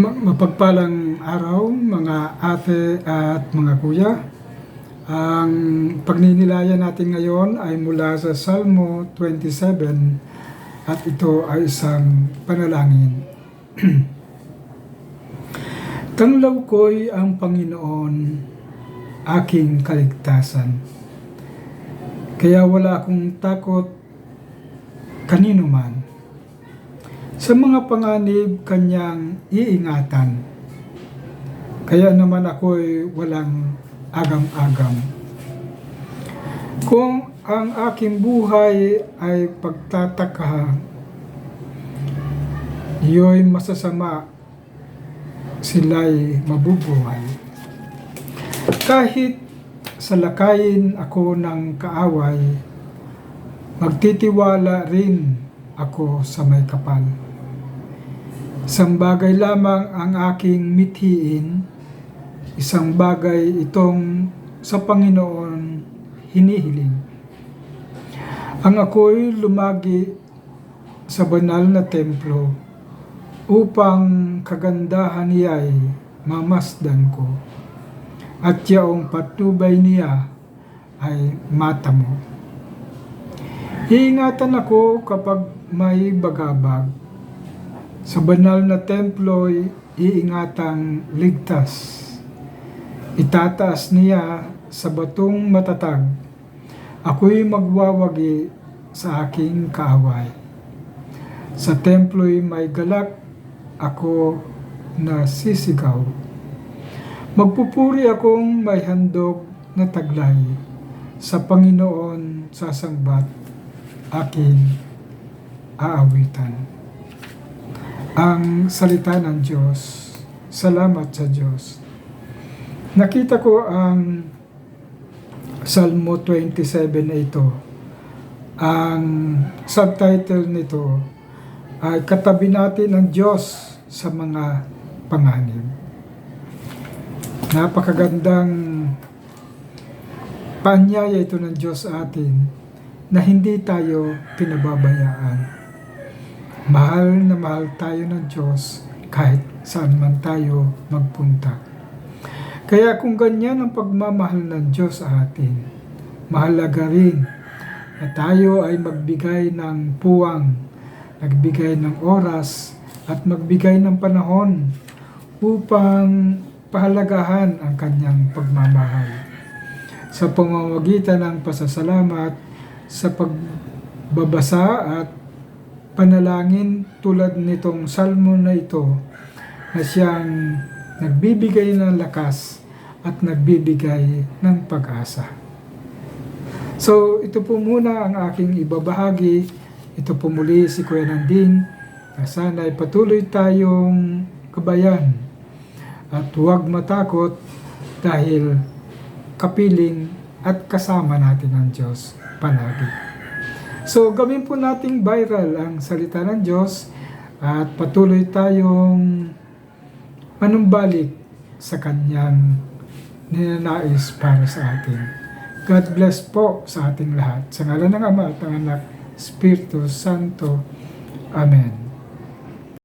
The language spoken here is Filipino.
Ma- Mapagpalang araw mga ate at mga kuya. Ang pagninilayan natin ngayon ay mula sa Salmo 27 at ito ay isang panalangin. Tanglaw ko'y ang Panginoon, aking kaligtasan. Kaya wala akong takot kanino man. Sa mga panganib kanyang iingatan. Kaya naman ako'y walang agam-agam. Kung ang aking buhay ay pagtataka, iyo'y masasama, sila'y mabubuhay. Kahit salakayin ako ng kaaway, magtitiwala rin ako sa may kapal. Isang bagay lamang ang aking mithiin, isang bagay itong sa Panginoon hinihiling. Ang ako'y lumagi sa banal na templo upang kagandahan niya'y mamasdan ko at yaong patnubay niya ay mata mo. Iingatan ako kapag may bagabag. Sa banal na templo'y iingatang ligtas. Itataas niya sa batong matatag. Ako'y magwawagi sa aking kaaway. Sa templo'y may galak ako na sisigaw. Magpupuri akong may handog na taglay. Sa Panginoon sasangbat aking aawitan. Ang salita ng Diyos. Salamat sa Diyos. Nakita ko ang Salmo 27 na ito. Ang subtitle nito ay katabi natin ng Diyos sa mga panganib. Napakagandang paanyaya ito ng Diyos atin na hindi tayo pinababayaan. Mahal na mahal tayo ng Diyos kahit saan man tayo magpunta. Kaya kung ganyan ang pagmamahal ng Diyos sa atin, mahalaga rin na tayo ay magbigay ng puwang, nagbigay ng oras, at magbigay ng panahon upang pahalagahan ang kanyang pagmamahal. Sa pamamagitan ng pasasalamat, sa pagbabasa at panalangin tulad nitong salmo na ito na siyang nagbibigay ng lakas at nagbibigay ng pag-asa. So, ito po muna ang aking ibabahagi. Ito po muli si Kuya Nanding na sana ay patuloy tayong kabayan at huwag matakot dahil kapiling at kasama natin ang Diyos palagi. So, gawin po nating viral ang salita ng Diyos at patuloy tayong manumbalik sa Kanyang ninanais para sa atin. God bless po sa ating lahat. Sa ngalan ng Ama at ng Anak, Espiritu Santo. Amen.